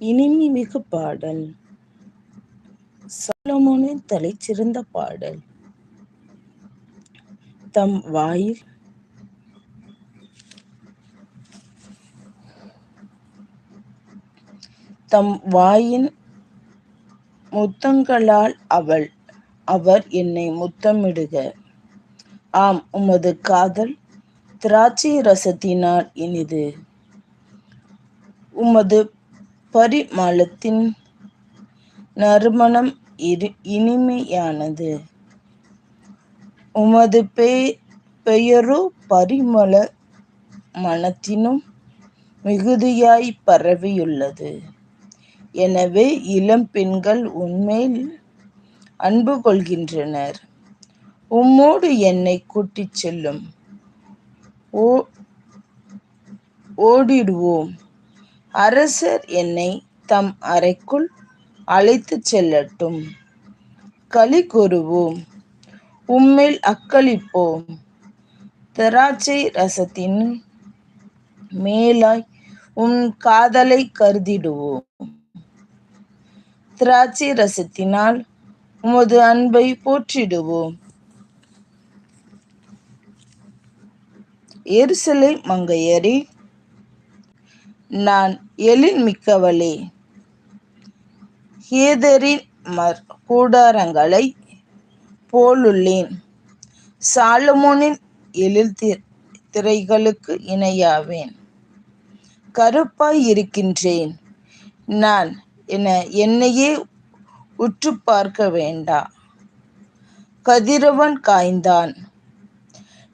இனிமைமிகு பாடல். சாலமோனின் தலைச்சிறந்த பாடல். தம் வாயில் தம் வாயின் முத்தங்களால் அவள் அவர் என்னை முத்தமிடுக. ஆம் உமது காதல் திராட்சை ரசத்தினால் இனிது. உமது பரிமளத்தின் நறுமணம் இரு இனிமையானது. உமது பெ பெயரோ பரிமள மனத்தினும் மிகுதியாய் பரவியுள்ளது. எனவே இளம் பெண்கள் உண்மையில் அன்பு கொள்கின்றனர். உம்மோடு என்னை கூட்டிச் செல்லும். ஓ ஓடிடுவோம். அரசர் என்னை தம் அறைக்குள் அழைத்துச் செல்லட்டும். களி கூறுவோம். உம்மில் அக்களிப்போம். திராட்சை ரசத்தின் மேலாய் உன் காதலை கருதிடுவோம். திராட்சை ரசத்தினால் உமது அன்பை போற்றிடுவோம். எருசலை மங்கையரே நான் எழில் மிக்கவளே. ஹேதரின் மர் கூடாரங்களை போலுள்ளேன். சாலமோனின் எழில் திரைகளுக்கு இணையாவேன். கருப்பாய் இருக்கின்றேன். நான் என என்னையே உற்று பார்க்க வேண்டா. கதிரவன் காய்ந்தான்.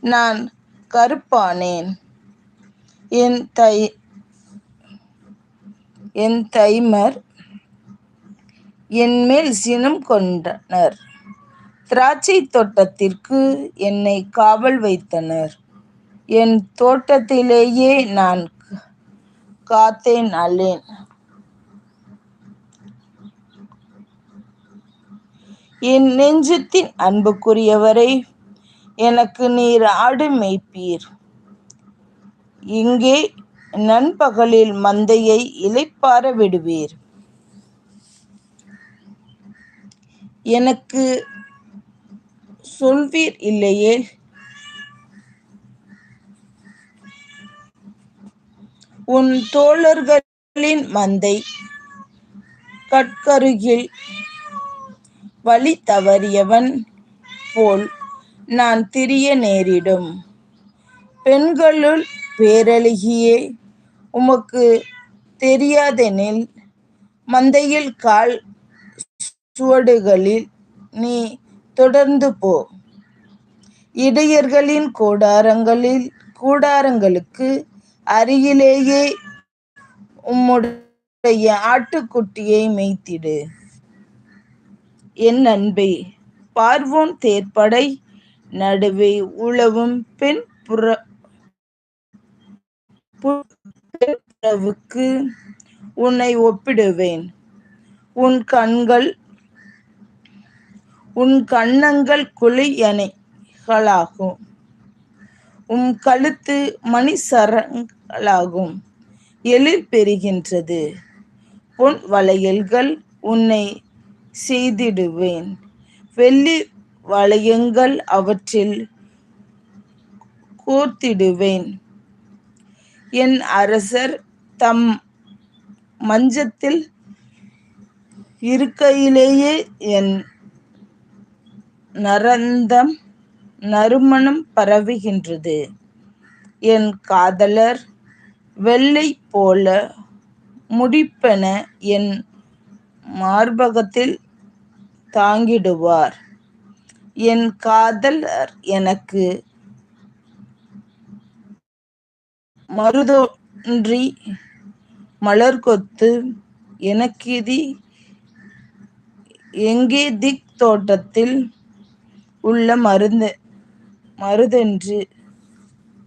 நான் கருப்பானேன். என் தை என் தைமர் என்மேல் சினம் கொண்டனர். திராட்சை தோட்டத்திற்கு என்னை காவல் வைத்தனர். என் தோட்டத்திலேயே நான் காத்தேன் அல்லேன். என் நெஞ்சத்தின் அன்புக்குரியவரை எனக்கு நீர் ஆடு மேய்ப்பீர். இங்கே நண்பகலில் மந்தையை இலைப்பார விடுவீர். எனக்கு சொல்வீர் இல்லையே? உன் தோழர்களின் மந்தை கட்கருகில் வழி தவறியவன் போல் நான் திரிய நேரிடும். பெண்களுள் பேரழகியே உமக்கு தெரியாதெனில் மந்தையில் கால் சுவடுகளில் நீ தொடர்ந்து போ. இடையர்களின் கூடாரங்களில் கூடாரங்களுக்கு அருகிலேயே உம்முடைய ஆட்டுக்குட்டியை மேய்த்திடு. என் அன்பே பார்வோன் தேர்ப்படை நடுவே உழவும் பெண் புற அளவுக்கு உன்னை ஒப்பிடுவேன். உன் கண்கள் உன் கண்ணங்கள் குழியணைகளாகும் உன் கழுத்து மணி சரங்களாகும் எழில் பெறுகின்றது. பொன் வளையல்கள் உன்னை செய்திடுவேன். வெள்ளி வளையங்கள் அவற்றில் கோர்த்திடுவேன். என் அரசர் தம் மஞ்சத்தில் இருக்கையிலேயே என் நரந்தம் நறுமணம் பரவுகின்றது. என் காதலர் வெள்ளை போல முடிப்பென என் மார்பகத்தில் தாங்கிடுவார். என் காதலர் எனக்கு மருதொன்றி மலர் கொத்து எனக்கிதி எங்கே திக் தோட்டத்தில் உள்ள மருந்து மருதென்று